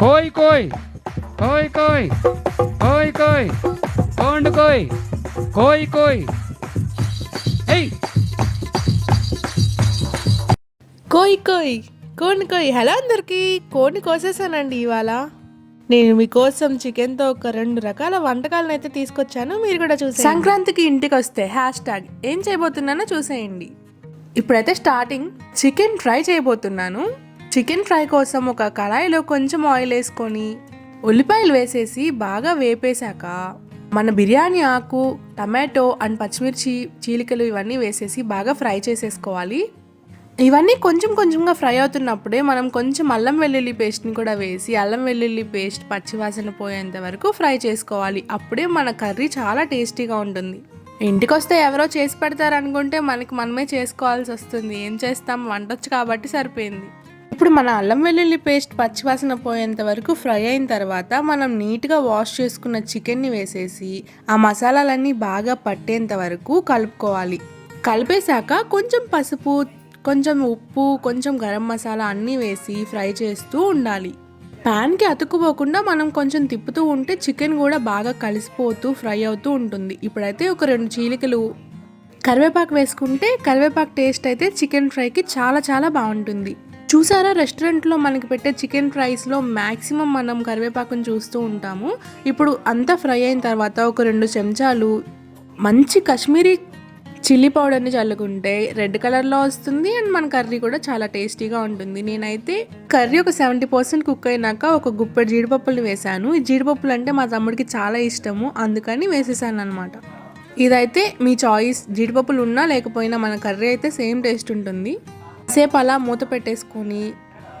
కోయ్ కోయ్ కోయ్ కోయ్ కోయ్ కోయ్ కోండు కోయ్ కోయ్ కోయ్. ఏయ్! కోయ్ కోయ్ కోని కోయ్. హలో అందరికీ కోడిని కోసేసానండి ఇవాళ. నేను మీకోసం చికెన్తో ఒక రెండు రకాల వంటకాలను అయితే తీసుకొచ్చాను మీరు కూడా చూసి సంక్రాంతికి ఇంటికి వస్తే హ్యాష్ ట్యాగ్ ఏం చేయబోతున్నానో చూసేయండి. ఇప్పుడైతే స్టార్టింగ్ చికెన్ ఫ్రై చేయబోతున్నాను. చికెన్ ఫ్రై కోసం ఒక కళాయిలో కొంచెం ఆయిల్ వేసుకొని ఉల్లిపాయలు వేసేసి బాగా వేపేశాక మన బిర్యానీ ఆకు టమాటో అండ్ పచ్చిమిర్చి చీలికలు ఇవన్నీ వేసేసి బాగా ఫ్రై చేసేసుకోవాలి. ఇవన్నీ కొంచెం కొంచెంగా ఫ్రై అవుతున్నప్పుడే మనం కొంచెం అల్లం వెల్లుల్లి పేస్ట్ని కూడా వేసి అల్లం వెల్లుల్లి పేస్ట్ పచ్చివాసన పోయేంత వరకు ఫ్రై చేసుకోవాలి. అప్పుడే మన కర్రీ చాలా టేస్టీగా ఉంటుంది. ఇంటికి వస్తే ఎవరో చేసి పెడతారు అనుకుంటే మనకి మనమే చేసుకోవాల్సి వస్తుంది. ఏం చేస్తాం? వంటొచ్చు కాబట్టి సరిపోయింది. ఇప్పుడు మన అల్లం వెల్లుల్లి పేస్ట్ పచ్చివాసన పోయేంత వరకు ఫ్రై అయిన తర్వాత మనం నీట్గా వాష్ చేసుకున్న చికెన్ని వేసేసి ఆ మసాలాలన్నీ బాగా పట్టేంత వరకు కలుపుకోవాలి. కలిపేశాక కొంచెం పసుపు కొంచెం ఉప్పు కొంచెం గరం మసాలా అన్నీ వేసి ఫ్రై చేస్తూ ఉండాలి. ప్యాన్కి అతుక్కుపోకుండా మనం కొంచెం తిప్పుతూ ఉంటే చికెన్ కూడా బాగా కలిసిపోతూ ఫ్రై అవుతూ ఉంటుంది. ఇప్పుడైతే ఒక రెండు చీలికలు కరివేపాకు వేసుకుంటే కరివేపాకు టేస్ట్ అయితే చికెన్ ఫ్రైకి చాలా చాలా బాగుంటుంది. చూసారా రెస్టారెంట్లో మనకి పెట్టే చికెన్ ఫ్రైస్లో మ్యాక్సిమం మనం కరివేపాకుని చూస్తూ ఉంటాము. ఇప్పుడు అంతా ఫ్రై అయిన తర్వాత ఒక రెండు చెంచాలు మంచి కాశ్మీరీ చిల్లీ పౌడర్ని చల్లుకుంటే రెడ్ కలర్లో వస్తుంది అండ్ మన కర్రీ కూడా చాలా టేస్టీగా ఉంటుంది. నేనైతే కర్రీ ఒక సెవెంటీ పర్సెంట్ కుక్ అయినాక ఒక గుప్పెడు జీడిపప్పులు వేశాను. ఈ జీడిపప్పులు అంటే మా తమ్ముడికి చాలా ఇష్టము. అందుకని వేసేసాను అనమాట ఇదైతే మీ చాయిస్ జీడిపప్పులు ఉన్నా లేకపోయినా మన కర్రీ అయితే సేమ్ టేస్ట్ ఉంటుంది. సేపు అలా మూత పెట్టేసుకొని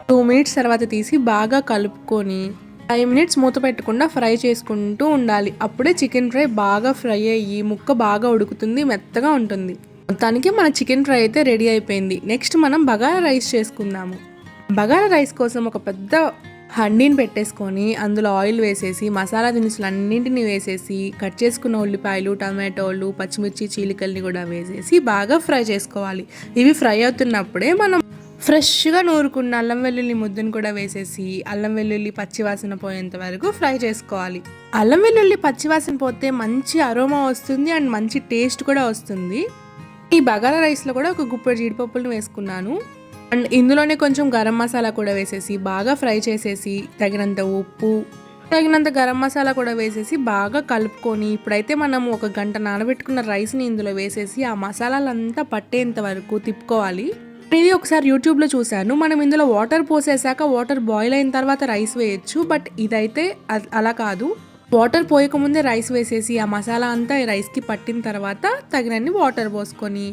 టూ మినిట్స్ తర్వాత తీసి బాగా కలుపుకొని ఫైవ్ మినిట్స్ మూత పెట్టకుండా ఫ్రై చేసుకుంటూ ఉండాలి. అప్పుడే చికెన్ ఫ్రై బాగా ఫ్రై అయ్యి ముక్క బాగా ఉడుకుతుంది మెత్తగా ఉంటుంది. మొత్తానికి మన చికెన్ ఫ్రై అయితే రెడీ అయిపోయింది. నెక్స్ట్ మనం బగారా రైస్ చేసుకుందాము. బగారా రైస్ కోసం ఒక పెద్ద హండీని పెట్టేసుకొని అందులో ఆయిల్ వేసేసి మసాలా దినుసులు అన్నింటిని వేసేసి కట్ చేసుకున్న ఉల్లిపాయలు టమాటోలు పచ్చిమిర్చి చీలికల్ని కూడా వేసేసి బాగా ఫ్రై చేసుకోవాలి. ఇవి ఫ్రై అవుతున్నప్పుడే మనం ఫ్రెష్గా నూరుకున్న అల్లం వెల్లుల్లి ముద్దను కూడా వేసేసి అల్లం వెల్లుల్లి పచ్చివాసన పోయేంత వరకు ఫ్రై చేసుకోవాలి. అల్లం వెల్లుల్లి పచ్చివాసన పోతే మంచి అరోమా వస్తుంది అండ్ మంచి టేస్ట్ కూడా వస్తుంది. ఈ బగారా రైస్లో కూడా ఒక గుప్పెడు జీడిపప్పులను వేసుకున్నాను. అండ్ ఇందులోనే కొంచెం గరం మసాలా కూడా వేసేసి బాగా ఫ్రై చేసేసి తగినంత ఉప్పు తగినంత గరం మసాలా కూడా వేసేసి బాగా కలుపుకొని ఇప్పుడైతే మనం ఒక గంట నానబెట్టుకున్న రైస్ని ఇందులో వేసేసి ఆ మసాలాలంతా పట్టేంత వరకు తిప్పుకోవాలి. ఇది ఒకసారి యూట్యూబ్లో చూశాను. మనం ఇందులో వాటర్ పోసేసాక వాటర్ బాయిల్ అయిన తర్వాత రైస్ వేయచ్చు బట్ ఇదైతే అలా కాదు. వాటర్ పోయకముందే రైస్ వేసేసి ఆ మసాలా అంతా ఈ రైస్కి పట్టిన తర్వాత తగినన్ని వాటర్ పోసుకొని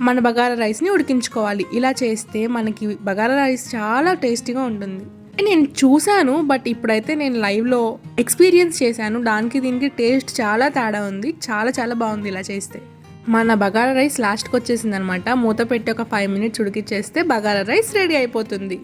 మన బగారా రైస్ని ఉడికించుకోవాలి. ఇలా చేస్తే మనకి బగారా రైస్ చాలా టేస్టీగా ఉంటుంది. నేను చూశాను బట్ ఇప్పుడైతే నేను లైవ్లో ఎక్స్పీరియన్స్ చేశాను. దానికి దీనికి టేస్ట్ చాలా తేడా ఉంది. చాలా చాలా బాగుంది ఇలా చేస్తే. మన బగారా రైస్ లాస్ట్కి వచ్చేసింది అనమాట మూత పెట్టి ఒక ఫైవ్ మినిట్స్ ఉడికిచ్చేస్తే బగారా రైస్ రెడీ అయిపోతుంది.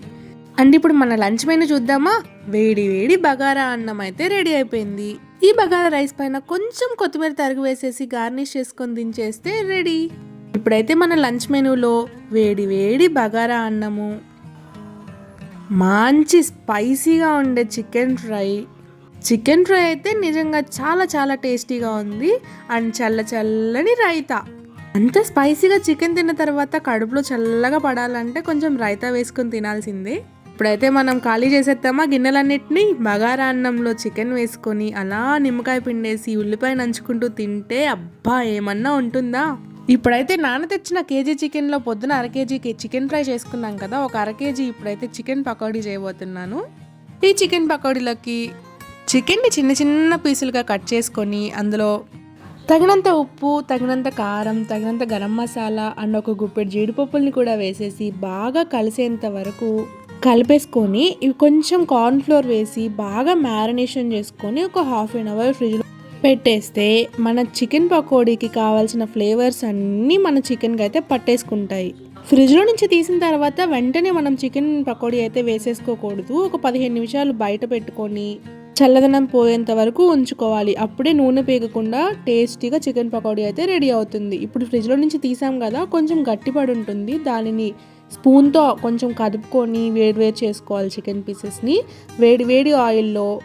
అండ్ ఇప్పుడు మన లంచ్ మెనూ చూద్దామా? వేడి వేడి బగారా అన్నం అయితే రెడీ అయిపోయింది. ఈ బగారా రైస్ పైన కొంచెం కొత్తిమీర తరుగు వేసేసి గార్నిష్ చేసుకొని దించేస్తే రెడీ. ఇప్పుడైతే మన లంచ్ మెనూలో వేడి వేడి బగారా అన్నము మంచి స్పైసీగా ఉండే చికెన్ ఫ్రై. చికెన్ ఫ్రై అయితే నిజంగా చాలా చాలా టేస్టీగా ఉంది. అండ్ చల్ల చల్లని రైతా. అంత స్పైసీగా చికెన్ తిన్న తర్వాత కడుపులో చల్లగా పడాలంటే కొంచెం రైతా వేసుకొని తినాల్సిందే. ఇప్పుడైతే మనం ఖాళీ చేసేద్దామా గిన్నెలన్నిటినీ? బగారా అన్నంలో చికెన్ వేసుకొని అలా నిమ్మకాయ పిండేసి ఉల్లిపాయ నంచుకుంటూ తింటే అబ్బా ఏమన్నా ఉంటుందా? ఇప్పుడైతే నాన్న తెచ్చిన కేజీ చికెన్లో పొద్దున అర కేజీకి చికెన్ ఫ్రై చేసుకున్నాం కదా ఒక అర కేజీ ఇప్పుడైతే చికెన్ పకోడీ చేయబోతున్నాను. ఈ చికెన్ పకోడీలోకి చికెన్ని చిన్న చిన్న పీసులుగా కట్ చేసుకొని అందులో తగినంత ఉప్పు తగినంత కారం తగినంత గరం మసాలా అండ్ ఒక గుప్పెడు జీడిపప్పుల్ని కూడా వేసేసి బాగా కలిసేంత వరకు కలిపేసుకొని ఇవి కొంచెం కార్న్ ఫ్లోర్ వేసి బాగా మ్యారినేషన్ చేసుకొని ఒక హాఫ్ అన్ అవర్ ఫ్రిడ్జ్లో పెట్టేస్తే మన చికెన్ పకోడీకి కావాల్సిన ఫ్లేవర్స్ అన్నీ మన చికెన్కి అయితే పట్టేసుకుంటాయి. ఫ్రిడ్జ్లో నుంచి తీసిన తర్వాత వెంటనే మనం చికెన్ పకోడీ అయితే వేసేసుకోకూడదు. ఒక పదిహేను నిమిషాలు బయట పెట్టుకొని చల్లదనం పోయేంత వరకు ఉంచుకోవాలి. అప్పుడే నూనె పేగకుండా టేస్టీగా చికెన్ పకోడీ అయితే రెడీ అవుతుంది. ఇప్పుడు ఫ్రిడ్జ్లో నుంచి తీసాం కదా కొంచెం గట్టిపడి ఉంటుంది. దానిని స్పూన్తో కొంచెం కదుపుకొని వేడి వేడి చేసుకోవాలి చికెన్ పీసెస్ని. వేడి వేడి ఆయిల్లో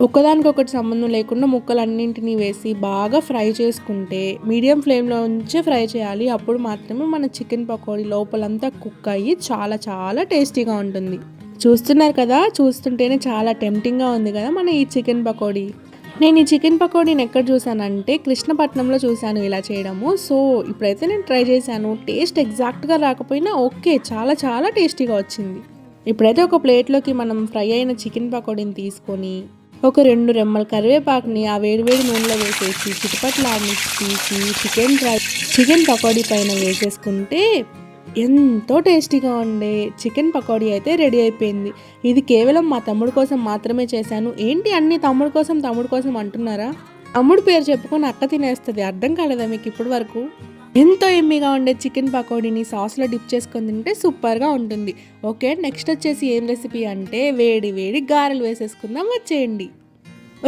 ఒకదానికొకటి సంబంధం లేకుండా ముక్కలన్నింటినీ వేసి బాగా ఫ్రై చేసుకుంటే మీడియం ఫ్లేమ్లో ఉంచే ఫ్రై చేయాలి. అప్పుడు మాత్రమే మన చికెన్ పకోడీ లోపలంతా కుక్ అయ్యి చాలా చాలా టేస్టీగా ఉంటుంది. చూస్తున్నారు కదా? చూస్తుంటేనే చాలా టెంప్టింగ్గా ఉంది కదా మన ఈ చికెన్ పకోడీ? నేను ఈ చికెన్ పకోడీని ఎక్కడ చూసానంటే కృష్ణపట్నంలో చూశాను ఇలా చేయడము. సో ఇప్పుడైతే నేను ట్రై చేశాను. టేస్ట్ ఎగ్జాక్ట్గా రాకపోయినా ఓకే చాలా చాలా టేస్టీగా వచ్చింది. ఇప్పుడైతే ఒక ప్లేట్లోకి మనం ఫ్రై అయిన చికెన్ పకోడీని తీసుకొని ఒక రెండు రెమ్మల కరివేపాకుని ఆ వేడివేడి నూనెలో వేసేసి చిటపట్లాడిని తీసి చికెన్ ఫ్రై చికెన్ పకోడీ పైన వేసేసుకుంటే ఎంతో టేస్టీగా ఉండే చికెన్ పకోడీ అయితే రెడీ అయిపోయింది. ఇది కేవలం మా తమ్ముడు కోసం మాత్రమే చేశాను. ఏంటి అన్ని తమ్ముడు కోసం తమ్ముడు కోసం అంటున్నారా? తమ్ముడు పేరు చెప్పుకొని అక్క తినేస్తుంది. అర్థం కాలేదా మీకు ఇప్పటి వరకు? ఎంతో ఎమ్మిగా ఉండే చికెన్ పకోడీని సాస్లో డిప్ చేసుకొని తింటే సూపర్గా ఉంటుంది. ఓకే నెక్స్ట్ వచ్చేసి ఏం రెసిపీ అంటే వేడి వేడి గారెలు వేసేసుకుందాం వచ్చేయండి.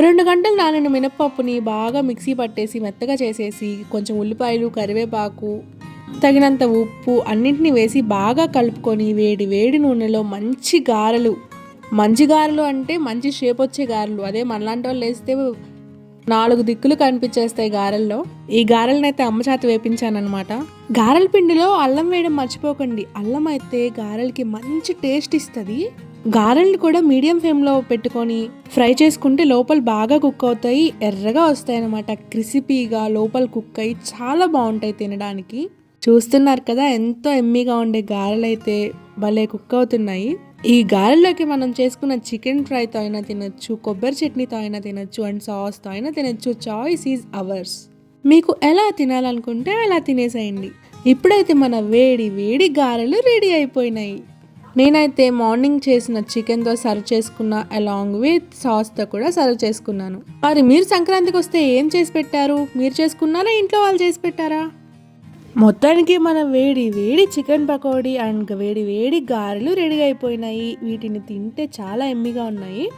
రెండు గంటలు నానిన మినప్పప్పుని బాగా మిక్సీ పట్టేసి మెత్తగా చేసేసి కొంచెం ఉల్లిపాయలు కరివేపాకు తగినంత ఉప్పు అన్నింటినీ వేసి బాగా కలుపుకొని వేడి వేడి నూనెలో మంచి గారెలు మంచి గారెలు అంటే మంచి షేప్ వచ్చే గారెలు. అదే మనలాంటి వాళ్ళు వేస్తే నాలుగు దిక్కులు కనిపించేస్తాయి గారెల్లో. ఈ గారెలను అయితే అమ్మ చేత వేపించాను అనమాట గారెల పిండిలో అల్లం వేయడం మర్చిపోకండి. అల్లం అయితే గారెలకి మంచి టేస్ట్ ఇస్తుంది. గారెలు కూడా మీడియం ఫ్లేమ్లో పెట్టుకొని ఫ్రై చేసుకుంటే లోపల బాగా కుక్ అవుతాయి ఎర్రగా వస్తాయి అనమాట క్రిసిపీగా లోపల కుక్ అయ్యి చాలా బాగుంటాయి తినడానికి. చూస్తున్నారు కదా ఎంతో ఎమ్మీగా ఉండే గారెలు అయితే భలే కుక్ అవుతున్నాయి. ఈ గారెల్లోకి మనం చేసుకున్న చికెన్ ఫ్రైతో అయినా తినొచ్చు కొబ్బరి చట్నీతో అయినా తినొచ్చు అండ్ సాస్తో అయినా తినొచ్చు. చాయిస్ ఈజ్ అవర్స్ మీకు ఎలా తినాలనుకుంటే అలా తినేసేయండి. ఇప్పుడైతే మన వేడి వేడి గారెలు రెడీ అయిపోయినాయి. నేనైతే మార్నింగ్ చేసిన చికెన్తో సర్వ్ చేసుకున్న అలాంగ్ విత్ సాస్తో కూడా సర్వ్ చేసుకున్నాను. మరి మీరు సంక్రాంతికి వస్తే ఏం చేసి పెట్టారు? మీరు చేసుకున్నారా? ఇంట్లో వాళ్ళు చేసి పెట్టారా? మొత్తానికి మన వేడి వేడి చికెన్ పకోడీ అండ్ వేడి వేడి గారెలు రెడీ అయిపోయినాయి. వీటిని తింటే చాలా ఎమ్మిగా ఉన్నాయి.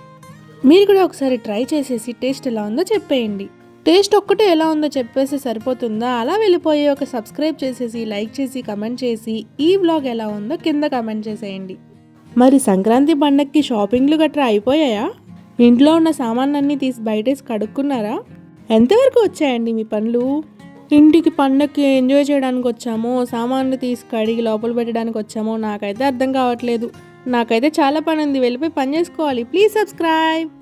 మీరు కూడా ఒకసారి ట్రై చేసేసి టేస్ట్ ఎలా ఉందో చెప్పేయండి. టేస్ట్ ఒక్కటే ఎలా ఉందో చెప్పేసి సరిపోతుందా? అలా వెళ్ళిపోయి ఒక సబ్స్క్రైబ్ చేసేసి లైక్ చేసి కమెంట్ చేసి ఈ వ్లాగ్ ఎలా ఉందో కింద కమెంట్ చేసేయండి. మరి సంక్రాంతి పండగకి షాపింగ్లు గట్రా అయిపోయాయా? ఇంట్లో ఉన్న సామాన్లన్నీ తీసి బయటేసి కడుక్కున్నారా? ఎంతవరకు వచ్చాయండి మీ పనులు? ఇంటికి పండగకి ఎంజాయ్ చేయడానికి వచ్చామో సామాన్లు తీసి కడిగి లోపల పెట్టడానికి వచ్చామో నాకైతే అర్థం కావట్లేదు. నాకైతే చాలా పని ఉంది. వెళ్ళిపోయి పని చేసుకోవాలి. Please subscribe.